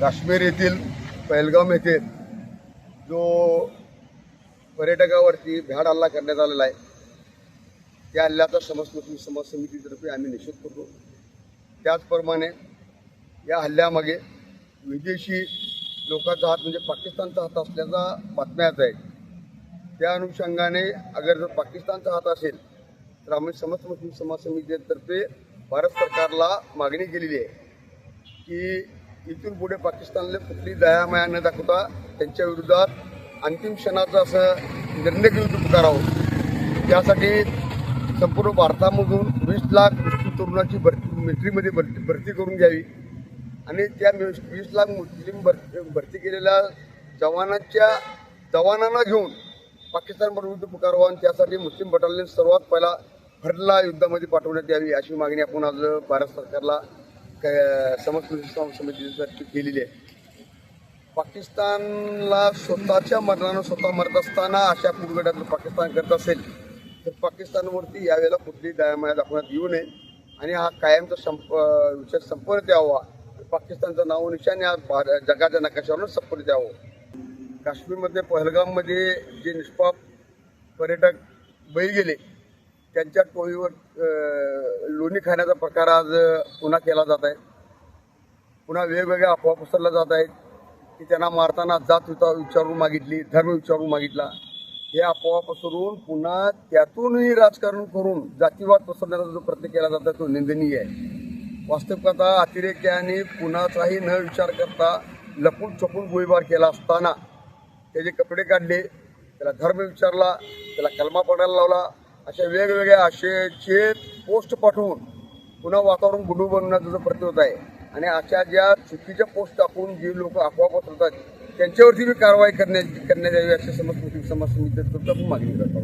काश्मीर येथील पहलगाम येथे जो पर्यटकावरती भ्याड हल्ला करण्यात आलेला आहे त्या हल्ल्याचा समस्त समाज समितीतर्फे आम्ही निषेध करतो. त्याचप्रमाणे या हल्ल्यामागे विदेशी लोकांचा हात म्हणजे पाकिस्तानचा हात असल्याचा बातम्या आहे आहेत. त्या अनुषंगाने अगर जर पाकिस्तानचा हात असेल तर आम्ही समस्त मुस्लिम समाज समितीतर्फे भारत सरकारला मागणी केलेली आहे की इथून पुढे पाकिस्तानला कुठली दयामाया न दाखवता त्यांच्या विरोधात अंतिम क्षणाचा असं निर्णय घेऊन पुकारावं त्यासाठी संपूर्ण भारतामधून वीस लाख मुस्लिम तरुणाची भरती मिलिटरीमध्ये भरती भरती करून घ्यावी. आणि त्या वीस लाख मुस्लिम भरती भरती केलेल्या जवानांच्या जवानांना घेऊन पाकिस्तान विरुद्ध पुकारवा आणि त्यासाठी मुस्लिम बटालियन सर्वात पहिला भरला युद्धामध्ये पाठवण्यात यावी अशी मागणी आपण आज भारत सरकारला क- समितीसाठी केलेली आहे. पाकिस्तानला स्वतःच्या मरणानं स्वतः मरत असताना अशा पुरगटातलं पाकिस्तान करत असेल तर पाकिस्तानवरती यावेळेला कुठलीही दयामाया दाखवण्यात येऊ नये. आणि हा कायमचा संप विषय संपवण्यात यावा पाकिस्तानचं नाव निशाने आज जगाच्या नकाशावरून संपवण्यात द्यावं काश्मीरमध्ये पहलगाममध्ये जे निष्पाप पर्यटक बळी गेले त्यांच्या टोळीवर लोणी खाण्याचा प्रकार आज पुन्हा केला जात आहे. पुन्हा वेगवेगळ्या अफवा पसरल्या जात आहेत की त्यांना मारताना जात विचा विचारून मागितली धर्म विचारून मागितला. हे अफवा पसरून पुन्हा त्यातूनही राजकारण करून जातीवाद पसरण्याचा जो प्रयत्न केला जातो तो निंदनीय आहे. वास्तविकता अतिरेक्याने कुणाचाही न विचार करता लपून छपून गोळीबार केला असताना त्याचे कपडे काढले त्याला धर्म विचारला त्याला कलमा पडायला लावला. अशा वेगवेगळ्या आशयाचे पोस्ट पाठवून पुन्हा वातावरण गुडू बनवण्याचा जो प्रयत्न होत आहे आणि अशा ज्या चुकीच्या पोस्ट टाकून जे लोक अफवा पसरतात त्यांच्यावरती मी कारवाई करण्या करण्यात यावी अशी समज समाज समितीतर्फे मागणी करतो.